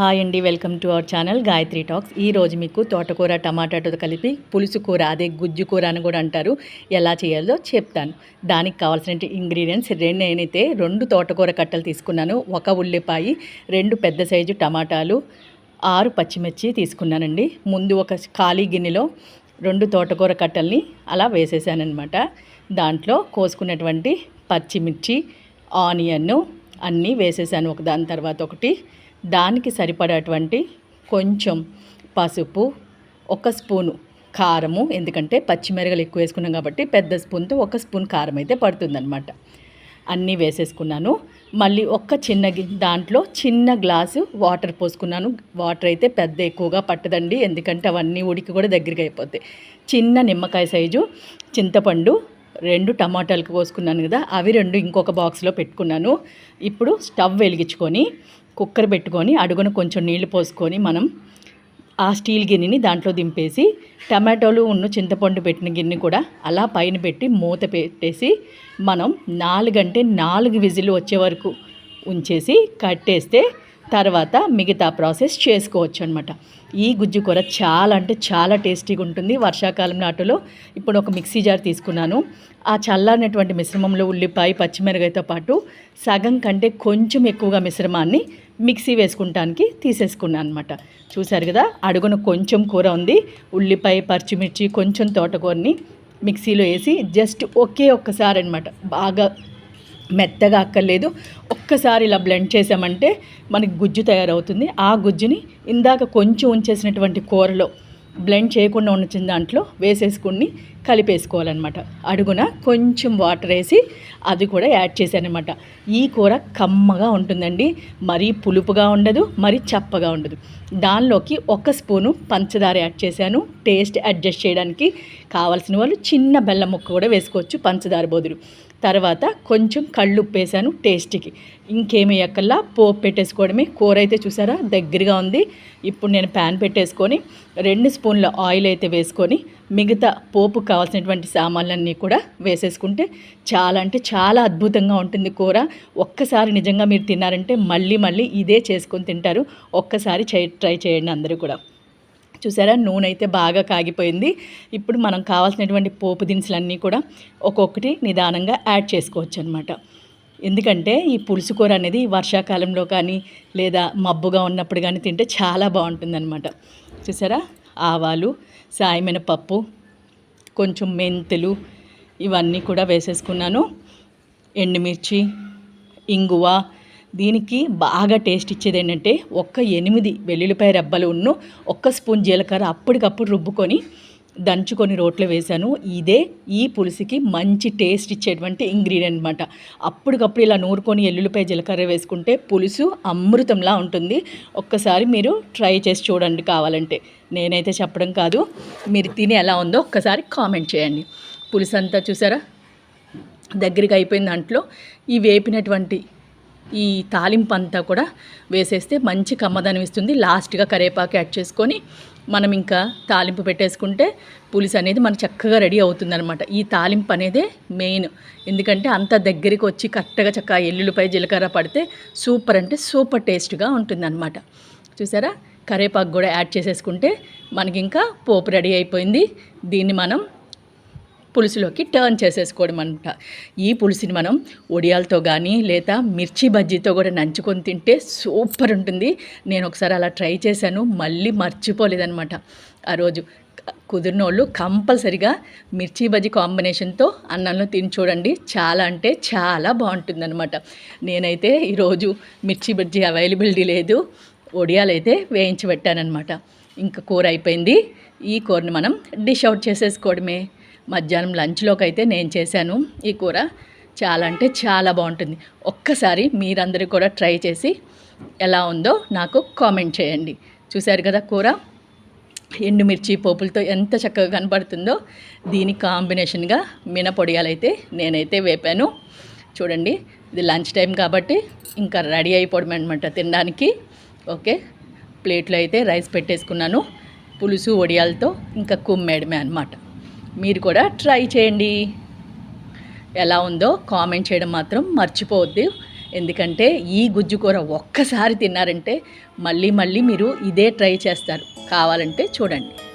Hi అండి welcome to our channel Gayatri talks. ఈ రోజు మీకు తోటకూర టమాటాతో కలిపి పులుసు కూర అదే గుజ్జు కూర అని కూడా అంటారు. ఎలా చేయాలో చెప్తాను. దానికి కావాల్సిన ఇంగ్రీడియంట్స్ రెండు నేనైతే రెండు తోటకూర కట్టలు తీసుకున్నాను. ఒక ఉల్లిపాయ రెండు పెద్ద సైజు టమాటాలు ఆరు పచ్చిమిర్చి తీసుకున్నానండి. ముందు ఒక ఖాళీ గిన్నెలో రెండు తోటకూర కట్టల్ని అలా వేసేసానమాట దాంట్లో కోసుకున్నటువంటి పచ్చిమిర్చి ఆనియన్ అన్నీ వేసేసాను. ఒక దాని తర్వాత ఒకటి దానికి సరిపడేటువంటి కొంచెం పసుపు ఒక స్పూను కారము ఎందుకంటే పచ్చిమిరగలు ఎక్కువ వేసుకున్నాం కాబట్టి పెద్ద స్పూన్తో ఒక స్పూన్ కారం అయితే పడుతుందన్నమాట. అన్నీ వేసేసుకున్నాను. మళ్ళీ ఒక్క చిన్న దాంట్లో చిన్న గ్లాసు వాటర్ పోసుకున్నాను. వాటర్ అయితే పెద్ద ఎక్కువగా పట్టదండి ఎందుకంటే అవన్నీ ఉడికి కూడా దగ్గరికి అయిపోతాయి. చిన్న నిమ్మకాయ సైజు చింతపండు రెండు టమాటాలకు పోసుకున్నాను కదా అవి రెండు ఇంకొక బాక్స్లో పెట్టుకున్నాను. ఇప్పుడు స్టవ్ వెలిగించుకొని కుక్కర్ పెట్టుకొని అడుగున కొంచెం నీళ్ళు పోసుకొని మనం ఆ స్టీల్ గిన్నెని దాంట్లో దింపేసి టమాటోలు ఉన్న చింతపండు పెట్టిన గిన్నె కూడా అలా పైన పెట్టి మూత పెట్టేసి మనం నాలుగంటే నాలుగు విజిల్ వచ్చే వరకు ఉంచేసి కట్టేస్తే తర్వాత మిగతా ప్రాసెస్ చేసుకోవచ్చు అనమాట ఈ గుజ్జు కూర చాలా అంటే చాలా టేస్టీగా ఉంటుంది. వర్షాకాలం నాటులో ఇప్పుడు ఒక మిక్సీ జార్ తీసుకున్నాను. ఆ చల్లారినటువంటి మిశ్రమంలో ఉల్లిపాయ పచ్చిమిరకాయతో పాటు సగం కంటే కొంచెం ఎక్కువగా మిశ్రమాన్ని మిక్సీ వేసుకుంటానికి తీసేసుకున్నాను అనమాట చూశారు కదా అడుగున కొంచెం కూర ఉంది. ఉల్లిపాయ పచ్చిమిర్చి కొంచెం తోటకూరని మిక్సీలో వేసి జస్ట్ ఒకే ఒక్కసారి అనమాట బాగా మెత్తగా అక్కర్లేదు. ఒక్కసారి ఇలా బ్లెండ్ చేసామంటే మనకి గుజ్జు తయారవుతుంది. ఆ గుజ్జుని ఇందాక కొంచెం ఉంచేసినటువంటి కూరలో బ్లెండ్ చేయకుండా ఉన్న దాంట్లో వేసేసుకుని కలిపేసుకోవాలన్నమాట. అడుగున కొంచెం వాటర్ వేసి అది కూడా యాడ్ చేశానమాట ఈ కూర కమ్మగా ఉంటుందండి. మరీ పులుపుగా ఉండదు మరీ చప్పగా ఉండదు. దానిలోకి ఒక స్పూను పంచదార యాడ్ చేశాను. టేస్ట్ అడ్జస్ట్ చేయడానికి కావాల్సిన వాళ్ళు చిన్న బెల్లం ముక్క కూడా వేసుకోవచ్చు పంచదార బదులు. తర్వాత కొంచెం కళ్ళు ఉప్పేసాను టేస్ట్కి. ఇంకేమి ఎక్కల్లా పోపు పెట్టేసుకోవడమే. కూర అయితే చూసారా దగ్గరగా ఉంది. ఇప్పుడు నేను ప్యాన్ పెట్టేసుకొని రెండు స్పూన్ల ఆయిల్ అయితే వేసుకొని మిగతా పోపు కావాల్సినటువంటి సామాన్లన్నీ కూడా వేసేసుకుంటే చాలా అంటే చాలా అద్భుతంగా ఉంటుంది కూర. ఒక్కసారి నిజంగా మీరు తిన్నారంటే మళ్ళీ మళ్ళీ ఇదే చేసుకొని తింటారు. ఒక్కసారి ట్రై చేయండి అందరూ కూడా. చూసారా? నూనె అయితే బాగా కాగిపోయింది. ఇప్పుడు మనం కావాల్సినటువంటి పోపు దినుసులన్నీ కూడా ఒక్కొక్కటి నిదానంగా యాడ్ చేసుకోవచ్చు అనమాట ఎందుకంటే ఈ పులుసు కూర అనేది వర్షాకాలంలో కానీ లేదా మబ్బుగా ఉన్నప్పుడు కానీ తింటే చాలా బాగుంటుందన్నమాట. చూసారా? ఆవాలు సాయమినపప్పు కొంచెం మెంతులు ఇవన్నీ కూడా వేసేసుకున్నాను. ఎండుమిర్చి ఇంగువ. దీనికి బాగా టేస్ట్ ఇచ్చేది ఏంటంటే ఒక్క ఎనిమిది వెల్లుల్లిపాయ రెబ్బలు ఉన్ను ఒక్క స్పూన్ జీలకర్ర అప్పటికప్పుడు రుబ్బుకొని దంచుకొని రోట్లో వేశాను. ఇదే ఈ పులుసుకి మంచి టేస్ట్ ఇచ్చేటువంటి ఇంగ్రీడియంట్ అనమాట అప్పటికప్పుడు ఇలా నూరుకొని ఎల్లుల్లిపాయ జీలకర్ర వేసుకుంటే పులుసు అమృతంలా ఉంటుంది. ఒక్కసారి మీరు ట్రై చేసి చూడండి కావాలంటే. నేనైతే చెప్పడం కాదు. మీరు తిని ఎలా ఉందో ఒక్కసారి కామెంట్ చేయండి. పులుసు అంతా చూసారా? దగ్గరికి అయిపోయిన దాంట్లో ఈ వేపినటువంటి ఈ తాలింపు అంతా కూడా వేసేస్తే మంచి కమ్మదనం ఇస్తుంది. లాస్ట్గా కరేపాకు యాడ్ చేసుకొని మనం ఇంకా తాలింపు పెట్టేసుకుంటే పులుసు అనేది మనకు చక్కగా రెడీ అవుతుందనమాట ఈ తాలింపు అనేదే మెయిన్. ఎందుకంటే అంత దగ్గరికి వచ్చి కరెక్ట్గా చక్కగా ఎల్లుల్లిపై జీలకర్ర పడితే సూపర్ అంటే సూపర్ టేస్ట్గా ఉంటుందన్నమాట. చూసారా? కరేపాకు కూడా యాడ్ చేసేసుకుంటే మనకి ఇంకా పోపు రెడీ అయిపోయింది. దీన్ని మనం పులుసులోకి టర్న్ చేసేసుకోవడం అనమాట ఈ పులుసుని మనం ఒడియాలతో కానీ లేదా మిర్చి బజ్జీతో కూడా నంచుకొని తింటే సూపర్ ఉంటుంది. నేను ఒకసారి అలా ట్రై చేశాను మళ్ళీ మర్చిపోలేదనమాట ఆ రోజు కుదిరిన వాళ్ళు కంపల్సరిగా మిర్చి బజ్జీ కాంబినేషన్తో అన్నంలో తిని చూడండి. చాలా అంటే చాలా బాగుంటుందన్నమాట. నేనైతే ఈరోజు మిర్చి బజ్జీ అవైలబిలిటీ లేదు. ఒడియాలు అయితే వేయించి పెట్టానమాట ఇంకా కూర అయిపోయింది. ఈ కూరని మనం డిష్ అవుట్ చేసేసుకోవడమే. మధ్యాహ్నం లంచ్లోకి అయితే నేను చేశాను ఈ కూర. చాలా అంటే చాలా బాగుంటుంది. ఒక్కసారి మీరందరూ కూడా ట్రై చేసి ఎలా ఉందో నాకు కామెంట్ చేయండి. చూశారు కదా కూర? ఎండుమిర్చి పోపులతో ఎంత చక్కగా కనపడుతుందో. దీని కాంబినేషన్గా మినపొడియాలైతే నేనైతే వేపాను. చూడండి ఇది లంచ్ టైం కాబట్టి ఇంకా రెడీ అయిపోవడం అనమాట తినడానికి. ఓకే ప్లేట్లో అయితే రైస్ పెట్టేసుకున్నాను. పులుసు వడియాలతో ఇంకా కుమ్మేయడమే అనమాట మీరు కూడా ట్రై చేయండి. ఎలా ఉందో కామెంట్ చేయడం మాత్రం మర్చిపోవద్దు. ఎందుకంటే ఈ గుజ్జు కూర ఒక్కసారి తిన్నారంటే మళ్ళీ మళ్ళీ మీరు ఇదే ట్రై చేస్తారు. కావాలంటే చూడండి.